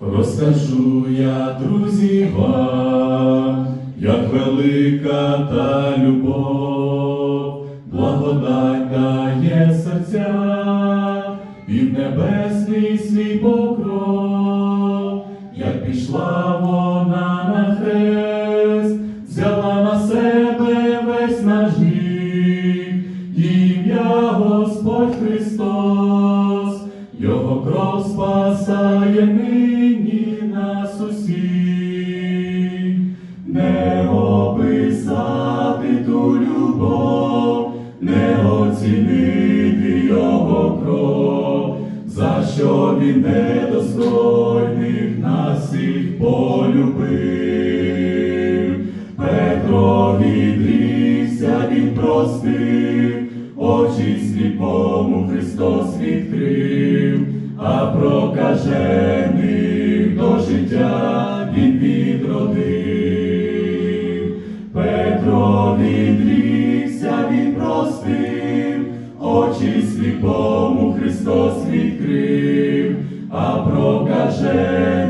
Розкажу я, друзі, вам, як велика та любов, благодать дає серця, і в небесний свій покров, як пішла вона на хрест, взяла на себе весь наш гріх, ім'я Господь Христос, Його кров спасає нині любов, не оцінити Його кров, за що він недостойних нас всіх полюбив. Петро відрікся, він простив, очі сліпому Христос відкрив, а прокажених очі сліпому Христос відкрив, а прокажених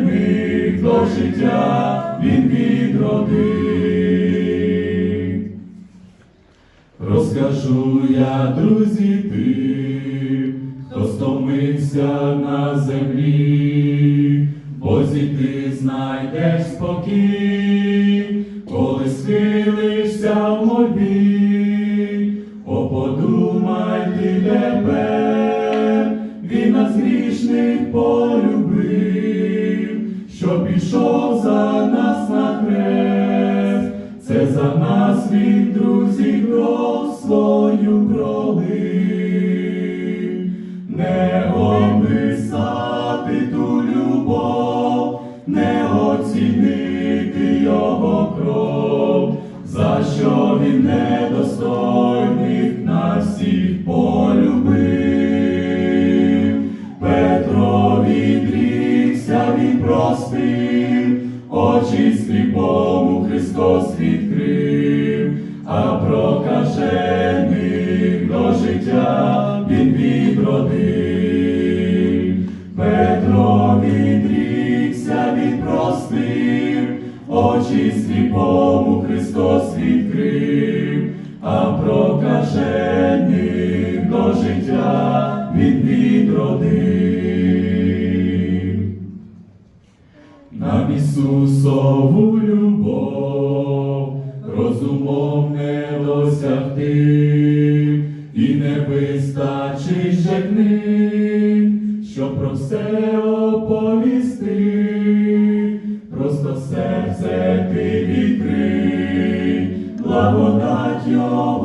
до життя він відродив. Розкажу я, друзі, тим, хто стомився на землі, бо зійти знайдеш спокій, коли схилишся в мольбі, хрест, за нас він, друзі, кров свою пролив, не описати ту любов, не оцінити його кров, за що він недостойних нас всіх полюбив. Петро відрікся, він простив, очі сліпому Христос відкрив, а прокажених до життя він відродив. Петро відрікся, він простив, очі сліпому Христос відкрив, а прокажених до життя він відродив. Ісусову любов досягти, і не вистачить ще книг, щоб про все оповісти, просто серце ти відкрий, благодать його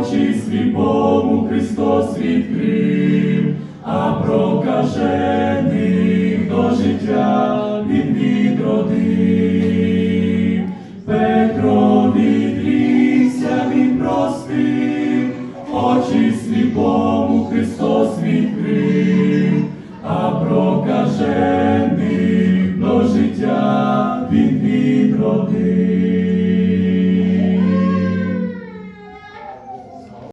очі сліпому Христос відкрив, а прокажених до життя він відродив, Петро відрівся, він простив, очі сліпому Христос відкрив, а прокажених